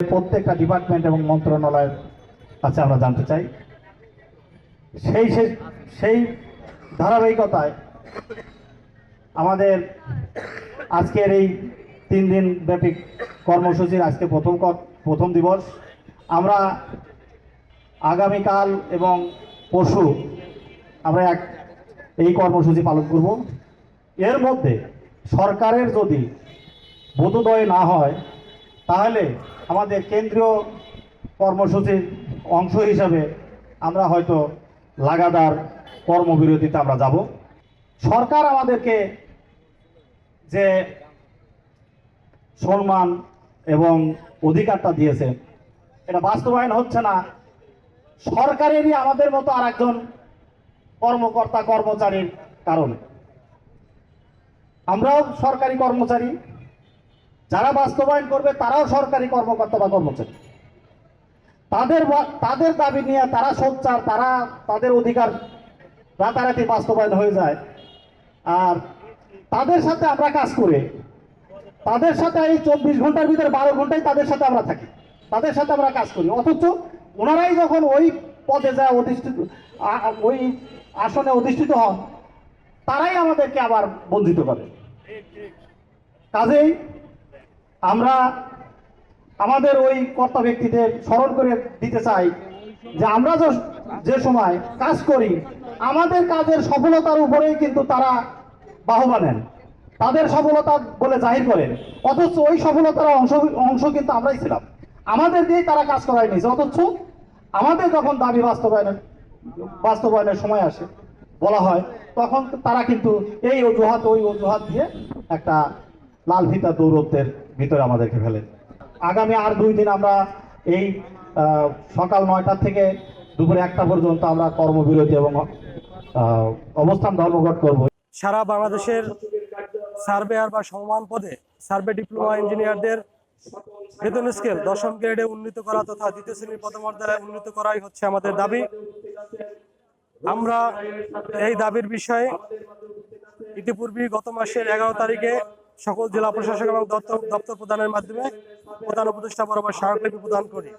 প্রত্যেকটা ডিপার্টমেন্ট এবং মন্ত্রণালয়ের কাছে আমরা জানতে চাই। সেই সেই ধারাবাহিকতায় আমাদের আজকের এই তিন দিন ব্যাপী কর্মসূচির আজকে প্রথম প্রথম দিবস। আমরা আগামীকাল এবং পরশু আমরা এক এই কর্মসূচি পালন করব। এর মধ্যে সরকারের যদি বোধোদয় না হয়, তাহলে আমাদের কেন্দ্রীয় কর্মসূচির অংশ হিসাবে আমরা হয়তো লাগাতার কর্মবিরতিতে আমরা যাব। সরকার আমাদেরকে যে সম্মান এবং অধিকারটা দিয়েছে, এটা বাস্তবায়ন হচ্ছে না। সরকারেরই আমাদের মতো আর একজন কর্মকর্তা কর্মচারীর কারণে। আমরাও সরকারি কর্মচারী যারা বাস্তবায়ন করবে, তারাও সরকারি কর্মকর্তা বা কর্মচারী। তাদের তাদের দাবি নিয়ে তারা সোচ্চার, তারা তাদের অধিকার রাতারাতি বাস্তবায়ন হয়ে যায়। আর তাদের সাথে আমরা কাজ করে। তাদের সাথে এই চব্বিশ ঘণ্টার ভিতরে বারো ঘন্টায় তাদের সাথে আমরা থাকি। তাদের সাথে আমরা কাজ করি। অথচ ওনারাই যখন ওই পদে যায়, অধিষ্ঠিত ওই আসনে অধিষ্ঠিত হন, তারাই আমাদেরকে আবার বঞ্চিত করে। কাজেই আমরা আমাদের ওই কর্তা ব্যক্তিদের স্মরণ করে দিতে চাই যে আমরা যে- সময় কাজ করি, আমাদের কাজের সফলতার উপরেই কিন্তু তারা বাহবা নেন। তাদের সফলতা বলে জাহির করেন। অথচ ওই সফলতার অংশ অংশ কিন্তু আমরাই ছিলাম। আমাদের দিয়েই তারা কাজ করাই নিয়েছে। অথচ আমাদের যখন দাবি বাস্তবায়নের বাস্তবায়নের সময় আসে, বলা হয়, তখন তারা কিন্তু এই অজুহাত, ওই অজুহাত দিয়ে একটা লাল ফিতা দৌরত্বের ভিতরে আমাদেরকে ফেলে। আগামী আর দুই দিন আমরা এই সকাল নয়টা থেকে দুপুর একটা পর্যন্ত আমরা কর্মবিরতি এবং অবস্থান ধর্মঘট করব। সারা বাংলাদেশের সার্ভেয়ার বা সমমান পদে সার্ভে ডিপ্লোমা ইঞ্জিনিয়ারদের বেতন স্কেল দশম গ্রেডে উন্নীত করা তথা দ্বিতীয় শ্রেণির পদমর্যাদায় উন্নীত করাই হচ্ছে আমাদের দাবি। আমরা এই দাবির বিষয়ে ইতিপূর্বে গত মাসের এগারো তারিখে সকল জেলা প্রশাসক এবং দপ্তর দপ্তর প্রদানের মাধ্যমে প্রধান উপদেষ্টা বরাবর স্মারকলিপি প্রদান করি।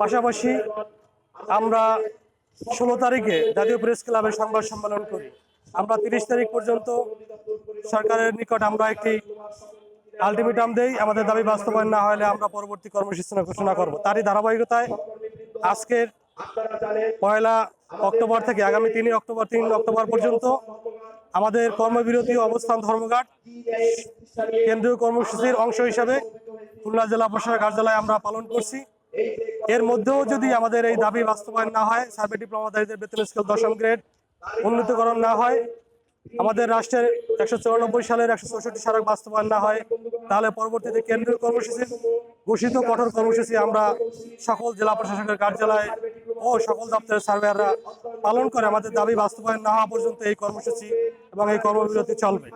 পাশাপাশি আমরা ষোলো তারিখে জাতীয় প্রেস ক্লাবে সংবাদ সম্মেলন করি। আমরা তিরিশ তারিখ পর্যন্ত সরকারের নিকট আমরা একটি আলটিমেটাম দেই। আমাদের দাবি বাস্তবায়ন না হলে আমরা পরবর্তী কর্মসূচি ঘোষণা করব। তারই ধারাবাহিকতায় আজকের পয়লা অক্টোবর থেকে আগামী তিনই অক্টোবর, তিন অক্টোবর পর্যন্ত আমাদের কর্মবিরতি অবস্থান ধর্মঘাট কেন্দ্রীয় কর্মসূচির অংশ হিসাবে খুলনা জেলা প্রশাসক কার্যালয়ে আমরা পালন করছি। এর মধ্যেও যদি আমাদের এই দাবি বাস্তবায়ন না হয়, সার্ভে ডিপ্লোমাধারীদের বেতন স্কেল দশম গ্রেড উন্নীতকরণ না হয়, আমাদের রাষ্ট্রের একশো চৌরানব্বই সালের একশো চৌষট্টি সারক বাস্তবায়ন না হয়, তাহলে পরবর্তীতে কেন্দ্রীয় কর্মসূচি ঘোষিত কঠোর কর্মসূচি আমরা সকল জেলা প্রশাসকের কার্যালয় ও সকল দপ্তরের সার্ভেয়াররা পালন করে আমাদের দাবি বাস্তবায়ন না হওয়া পর্যন্ত এই কর্মসূচি এবং এই কর্মবিরতি চলবে।